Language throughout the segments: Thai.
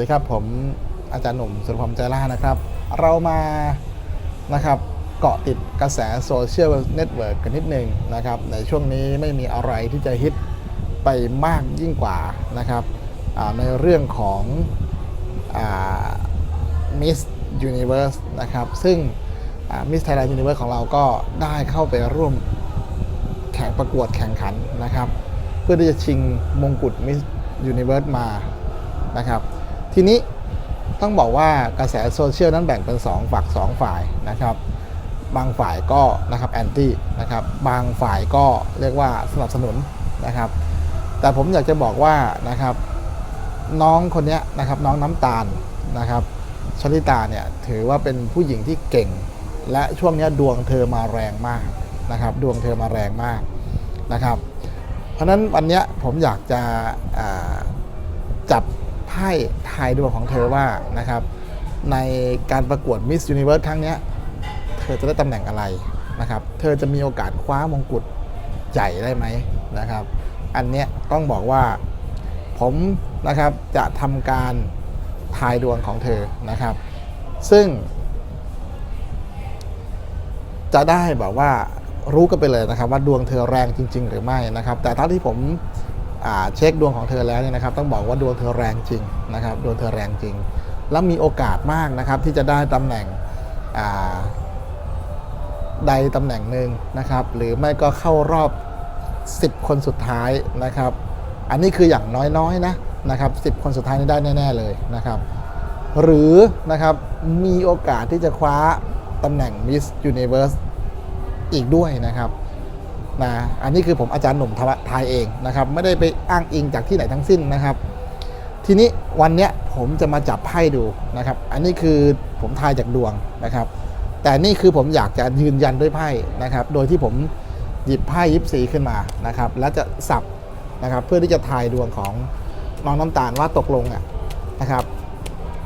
ดีครับผมอาจารย์หนุ่มสุรพรใจล่านะครับ เรามานะครับเกาะติดกระแสโซเชียลเน็ตเวิร์กกันนิดนึงนะครับ ในช่วงนี้ไม่มีอะไรที่จะฮิตไปมากยิ่งกว่านะครับในเรื่องของมิสยูนิเว r ร์สนะครับ ซึ่งมิสไทยแลนด์ยูนิเว r ร์สของเราก็ได้เข้าไปร่วมแข่งประกวดแข่งขันนะครับ เพื่อที่จะชิงมงกุฎมิสยูนิเวิร์สมานะครับ ทีนี้ต้องบอกว่ากระแสโซเชียลนั้นแบ่งเป็น 2 ฝัก 2 ฝ่ายนะครับ บางฝ่ายก็นะครับแอนตี้นะครับ บางฝ่ายก็เรียกว่าสนับสนุนนะครับ แต่ผมอยากจะบอกว่านะครับน้องคนนี้นะครับน้องน้ำตาลนะครับชลิตาเนี่ยถือว่าเป็นผู้หญิงที่เก่ง และช่วงนี้ดวงเธอมาแรงมากนะครับ ดวงเธอมาแรงมากนะครับ เพราะฉะนั้นวันนี้ผมอยากจะจับ ไพ่ทายดวงของเธอว่านะครับในการประกวด Miss Universe ครั้งนี้เธอจะได้ตำแหน่งอะไรนะครับ เธอจะมีโอกาสคว้ามงกุฎใหญ่ได้ไหมนะครับ อันเนี้ยต้องบอกว่าผมนะครับจะทำการทายดวงของเธอนะครับ ซึ่ง จะได้แบบว่ารู้กันไปเลยนะครับ ว่าดวงเธอแรงจริง ๆ หรือไม่นะครับ แต่เท่าที่ผม เช็คดวงของเธอแล้วเนี่ยนะครับ ต้องบอกว่าดวงเธอแรงจริงนะครับ ดวงเธอแรงจริง แล้วมีโอกาสมากนะครับที่จะได้ตำแหน่งใดตำแหน่งหนึ่งนะครับ หรือไม่ก็เข้ารอบ 10 คนสุดท้ายนะครับ อันนี้คืออย่างน้อยๆนะนะครับ10 คนสุดท้ายนี้ได้แน่ ๆ เลยนะครับ หรือนะครับมีโอกาสที่จะคว้าตำแหน่ง Miss Universe อีกด้วยนะครับ นะอันนี้คือผมอาจารย์หนุ่มทวทายเองนะครับ ไม่ได้ไปอ้างอิงจากที่ไหนทั้งสิ้นนะครับ ทีนี้วันเนี้ยผมจะมาจับไพ่ดูนะครับ อันนี้คือผมทายจากดวงนะครับ แต่นี่คือผมอยากจะยืนยันด้วยไพ่นะครับ โดยที่ผมหยิบไพ่ยิปซีขึ้นมานะครับ แล้วจะสับนะครับเพื่อที่จะทายดวงของน้องน้ำตาลว่าตกลงอะนะครับ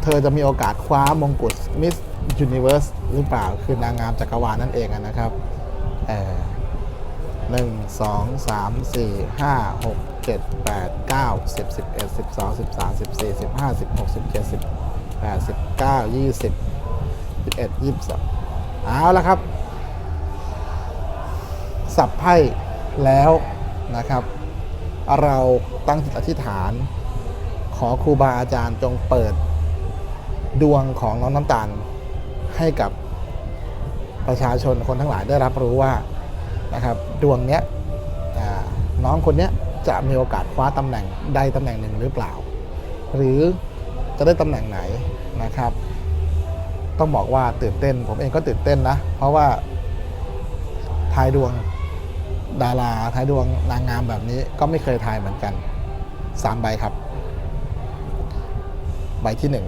เธอจะมีโอกาสคว้ามงกุฎมิสยูนิเว r ร์สหรือเปล่าคือนางงามจักรวาลนั่นเองนะครับเอ่อ หนึ่งสองสามสี่ห้าหกเจ็ดแปดเก้าสิบสิบเอ็ดสิบสองสิบสามสิบสี่สิบห้าสิบหกสิบเจ็ดสิบแปดสิบเก้ายี่สิบสิบเอ็ดยี่สิบสองเอาละครับ สับไพ่แล้วนะครับ เราตั้งจิตอธิษฐาน ขอครูบาอาจารย์จงเปิด ดวงของน้องน้ำตาลให้กับประชาชนคนทั้งหลายได้รับรู้ว่า นะครับดวงเนี้ยน้องคนเนี้ยจะมีโอกาสคว้าตำแหน่งใดตำแหน่งหนึ่งหรือเปล่า หรือจะได้ตำแหน่งไหนนะครับ ต้องบอกว่าตื่นเต้น ผมเองก็ตื่นเต้นนะ เพราะว่าทายดวงดาราทายดวงนางงามแบบนี้ก็ไม่เคยทายเหมือนกันสามใบครับ ใบที่หนึ่ง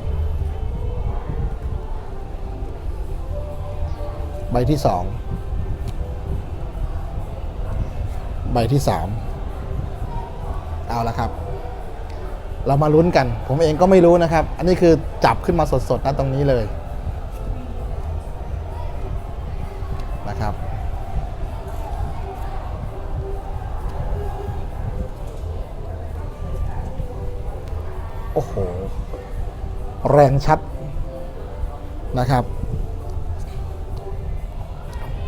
ใบที่สอง ใบที่สามเอาละครับ เรามาลุ้นกัน ผมเองก็ไม่รู้นะครับ อันนี้คือจับขึ้นมาสดๆนะตรงนี้เลยนะครับโอ้โห แรงชัดนะครับ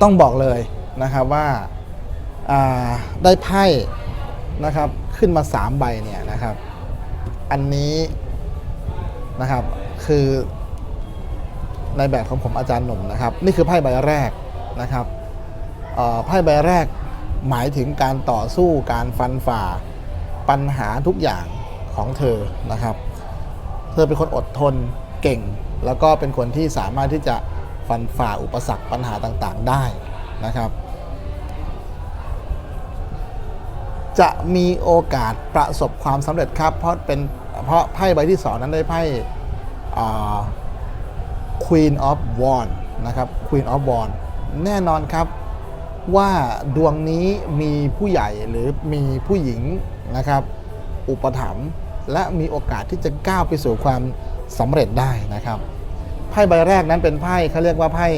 ต้องบอกเลยนะครับว่าอ่า ได้ไพ่นะครับขึ้นมา 3 ใบเนี่ยนะครับ อันนี้นะครับคือในแบบของผมอาจารย์หนุ่มนะครับ นี่คือไพ่ใบแรกนะครับไพ่ใบแรกหมายถึงการต่อสู้การฟันฝ่าปัญหาทุกอย่างของเธอนะครับ เธอเป็นคนอดทนเก่ง แล้วก็เป็นคนที่สามารถที่จะฟันฝ่าอุปสรรคปัญหาต่างๆได้นะครับ จะมีโอกาสประสบความสำเร็จครับ เพราะเป็นเพราะไพ่ใบที่สองนั้นได้ไพ่ Queen of Wands นะครับ Queen of Wands แน่นอนครับว่าดวงนี้มีผู้ใหญ่หรือมีผู้หญิงนะครับ อุปถัมภ์และมีโอกาสที่จะก้าวไปสู่ความสำเร็จได้นะครับ ไพ่ใบแรกนั้นเป็นไพ่เขาเรียกว่าไพ่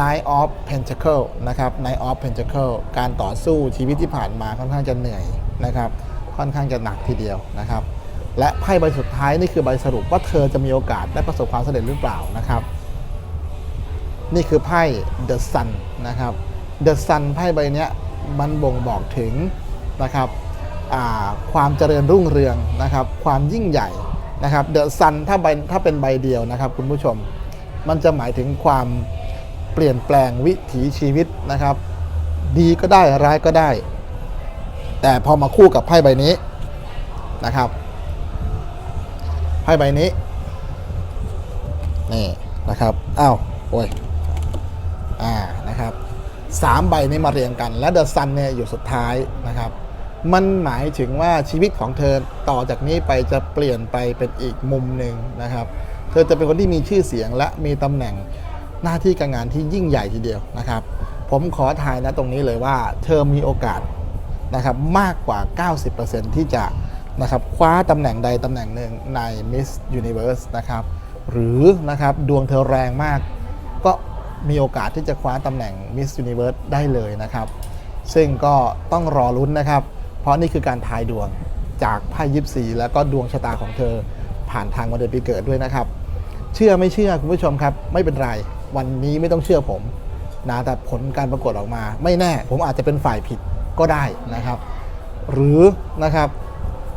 Nine of Pentacle นะครับ Nine of Pentacle การต่อสู้ชีวิตที่ผ่านมาค่อนข้างจะเหนื่อยนะครับ ค่อนข้างจะหนักทีเดียวนะครับ และไพ่ใบสุดท้ายนี่คือใบสรุปว่าเธอจะมีโอกาสได้ประสบความสำเร็จหรือเปล่านะครับ นี่คือไพ่ The Sun นะครับ The Sun ไพ่ใบนี้มันบ่งบอกถึงนะครับความเจริญรุ่งเรืองนะครับ ความยิ่งใหญ่นะครับ The Sun ถ้าใบถ้าเป็นใบเดียวนะครับ คุณผู้ชม มันจะหมายถึงความ เปลี่ยนแปลงวิถีชีวิตนะครับ ดีก็ได้ร้ายก็ได้ แต่พอมาคู่กับไพ่ใบนี้นะครับไพ่ใบนี้นี่นะครับอ้าวโอ้ยอ่านะครับสามใบนี้มาเรียงกัน และเดอะซันเนี่ยอยู่สุดท้ายนะครับ มันหมายถึงว่าชีวิตของเธอต่อจากนี้ไปจะเปลี่ยนไปเป็นอีกมุมหนึ่งนะครับ เธอจะเป็นคนที่มีชื่อเสียงและมีตำแหน่ง หน้าที่การงานที่ยิ่งใหญ่ทีเดียวนะครับ ผมขอทายนะตรงนี้เลยว่า เธอมีโอกาสนะครับมากกว่า 90%ที่จะนะครับคว้าตำแหน่งใดตำแหน่งหนึ่งใน Miss Universe นะครับหรือนะครับดวงเธอแรงมาก ก็มีโอกาสที่จะคว้าตำแหน่ง Miss Universe ได้เลยนะครับ ซึ่งก็ต้องรอลุ้นนะครับ เพราะนี่คือการทายดวงจากไพ่ยิปซีแล้วก็ดวงชะตาของเธอผ่านทางวันเดือนปีเกิดด้วยนะครับ เชื่อไม่เชื่อคุณผู้ชมครับ ไม่เป็นไร วันนี้ไม่ต้องเชื่อผมนะแต่ผลการประกวดออกมา ไม่แน่ผมอาจจะเป็นฝ่ายผิดก็ได้นะครับ หรือนะครับ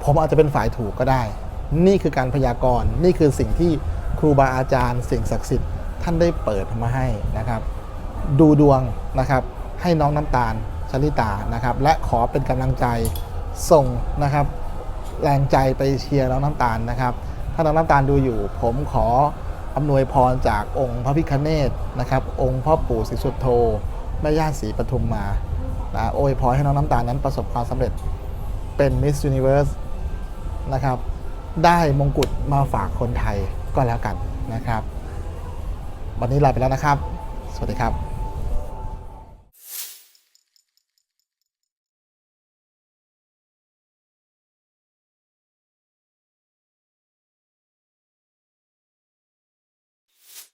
ผมอาจจะเป็นฝ่ายถูกก็ได้ นี่คือการพยากรณ์นี่คือสิ่งที่ครูบาอาจารย์ สิ่งศักดิ์สิทธิ์ท่านได้เปิดมาให้นะครับ ดูดวงนะครับให้น้องน้ำตาลชลิตานะครับ และขอเป็นกำลังใจส่งนะครับ แรงใจไปเชียร์น้องน้ำตาลนะครับ ถ้าน้องน้ำตาลดูอยู่ ผมขอ อำนวยพรจากองค์พระพิคเนตนะครับ องค์พ่อปู่ศรีสุโธแม่ย่าศรีปทุมมานะโอยพรให้น้องน้ำตาลนั้นประสบความสำเร็จเป็นมิสอินเวิร์สนะครับ ได้มงกุฎมาฝากคนไทยก็แล้วกันนะครับ วันนี้ลาไปแล้วนะครับ สวัสดีครับ